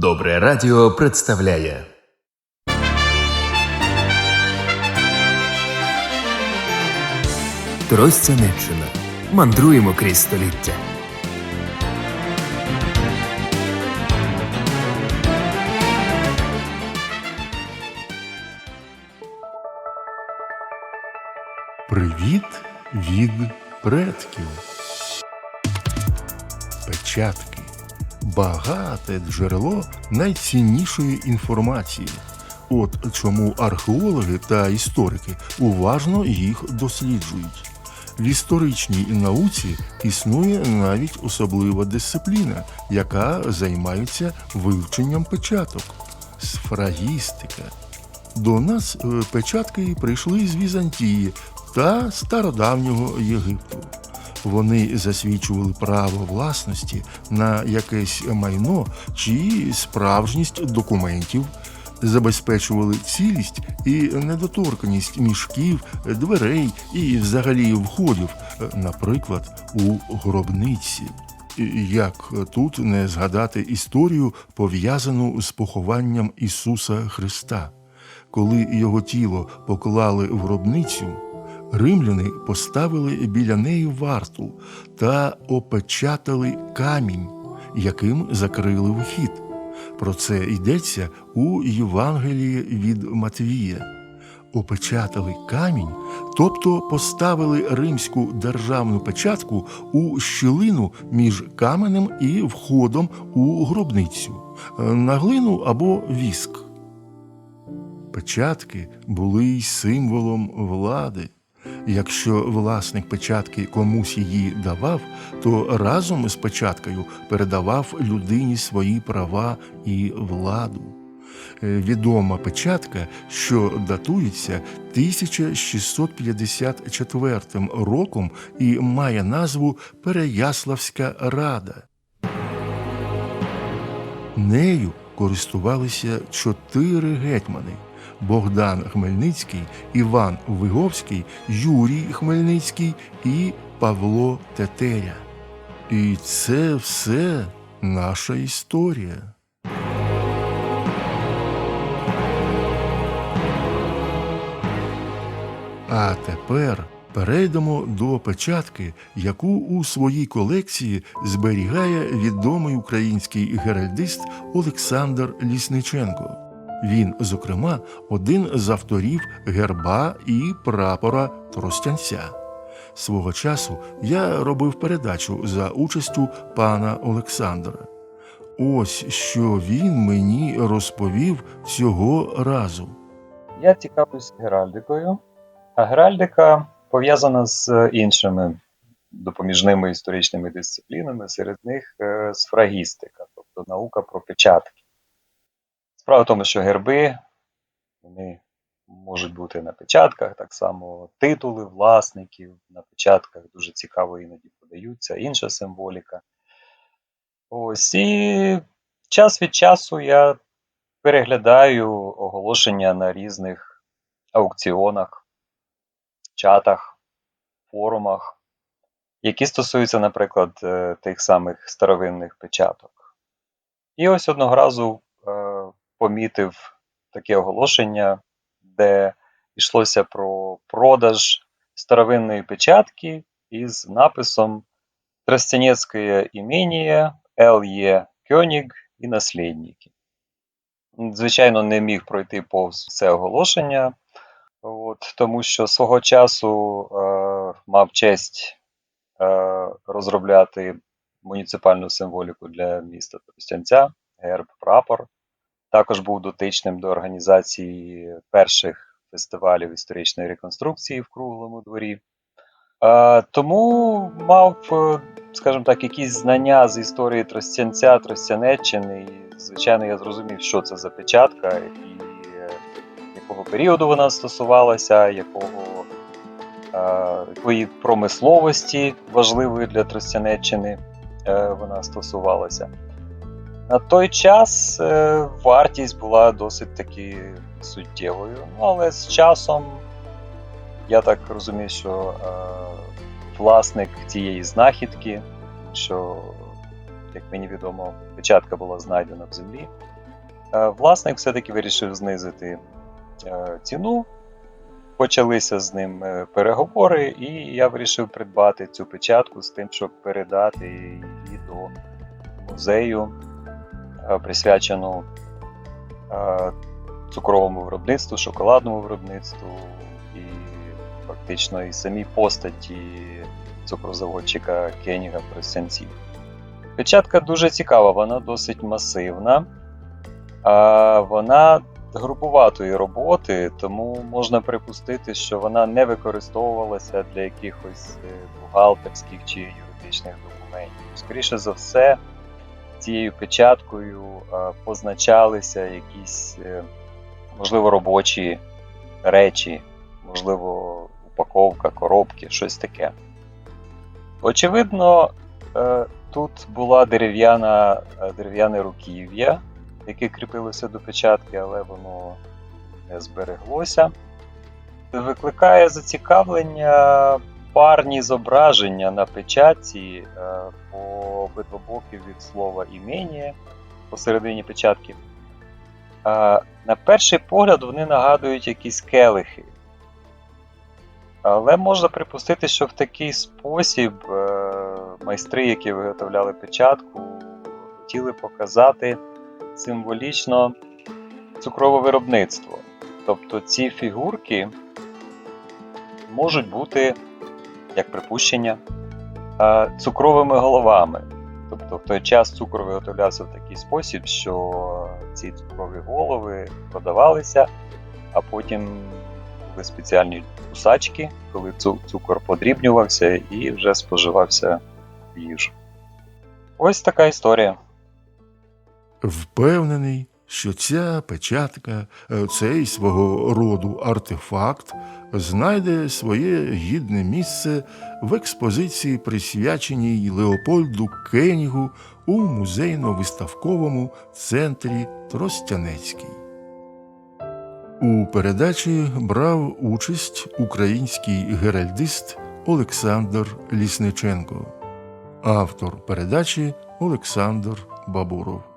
Добре радіо представляє Тростянеччина. Мандруємо крізь століття. Привіт від предків. Печатки багате джерело найціннішої інформації. От чому археологи та історики уважно їх досліджують. В історичній науці існує навіть особлива дисципліна, яка займається вивченням печаток сфрагістика. До нас е, печатки прийшли з Візантії та стародавнього Єгипту. Вони засвідчували право власності на якесь майно чи справжність документів, забезпечували цілість і недоторканість мішків, дверей і взагалі входів, наприклад, у гробниці. Як тут не згадати історію, пов'язану з похованням Ісуса Христа? Коли його тіло поклали в гробницю, римляни поставили біля неї варту та опечатали камінь, яким закрили вхід. Про це йдеться у Євангелії від Матвія. Опечатали камінь, тобто поставили римську державну печатку у щілину між каменем і входом у гробницю, на глину або віск. Печатки були й символом влади. Якщо власник печатки комусь її давав, то разом з печаткою передавав людині свої права і владу. Е, Відома печатка, що датується 1654 роком і має назву Переяславська Рада. Нею користувалися чотири гетьмани: Богдан Хмельницький, Іван Виговський, Юрій Хмельницький і Павло Тетеря. І це все наша історія. А тепер перейдемо до печатки, яку у своїй колекції зберігає відомий український геральдист Олександр Лісниченко. Він, зокрема, один з авторів герба і прапора Тростянця. Свого часу я робив передачу за участю пана Олександра. Ось що він мені розповів цього разу. Я цікавлюсь геральдикою, а геральдика пов'язана з іншими допоміжними історичними дисциплінами, серед них е, сфрагістика, тобто наука про печатки. Справа в тому, що герби вони можуть бути на печатках, так само титули власників на печатках дуже цікаво іноді подаються, інша символіка. Ось і час від часу я переглядаю оголошення на різних аукціонах, чатах, форумах, які стосуються, наприклад, е, тих самих старовинних печаток. І ось одного разу помітив таке оголошення, де йшлося про продаж старовинної печатки із написом Тростянецьке імення Л.Є. Кьоніг і наслідники. Звичайно, не міг пройти повз це оголошення, от, тому що свого часу е, мав честь е, розробляти муніципальну символіку для міста Тростянця, герб, прапор. Також був дотичним до організації перших фестивалів історичної реконструкції в круглому дворі. Тому мав, е, скажімо так, якісь знання з історії Тростянця, Тростянеччини. І, звичайно, я зрозумів, що це за печатка, і е, якого періоду вона стосувалася, якого, е, якої промисловості важливої для Тростянеччини вона стосувалася. На той час е, вартість була досить таки суттєвою, ну, але з часом я так розумію, що е, власник цієї знахідки, що як мені відомо, печатка була знайдена в землі. Е, Власник все-таки вирішив знизити ціну. Почалися з ним переговори, і я вирішив придбати цю печатку з тим, щоб передати її до музею, присвячену е, цукровому виробництву, шоколадному виробництву і фактично і самій постаті цукрозаводчика Кеніга Пресенці. Печатка дуже цікава, вона досить масивна. Вона грубуватої роботи, тому можна припустити, що вона не використовувалася для якихось е, бухгалтерських чи юридичних документів. Скоріше за все, цією печаткою позначалися якісь, е, можливо, робочі речі, можливо, упаковка, коробки, щось таке. Очевидно, е, тут була дерев'яна, е, дерев'яне руків'я, яке кріпилося до печатки, але воно не збереглося. Викликає зацікавлення парні зображення на печатці по обидва боки від слова імені посередині печатки. На перший погляд вони нагадують якісь келихи. Але можна припустити, що в такий спосіб е, майстри, які виготовляли печатку, хотіли показати символічно цукрове виробництво. Тобто ці фігурки можуть бути, як припущення, е, цукровими головами. Тобто в той час цукор виготовлявся в такий спосіб, що ці цукрові голови продавалися, а потім були спеціальні кусачки, коли цукор подрібнювався і вже споживався в їжу. Ось така історія. Впевнений, що ця печатка, е, цей свого роду артефакт, знайде своє гідне місце в експозиції, присвяченій Леопольду Кенігу у музейно-виставковому центрі Тростянецький. У передачі брав участь український геральдист Олександр Лісниченко, автор передачі Олександр Бабуров.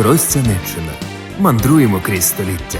Тростянеччина. Мандруємо крізь століття.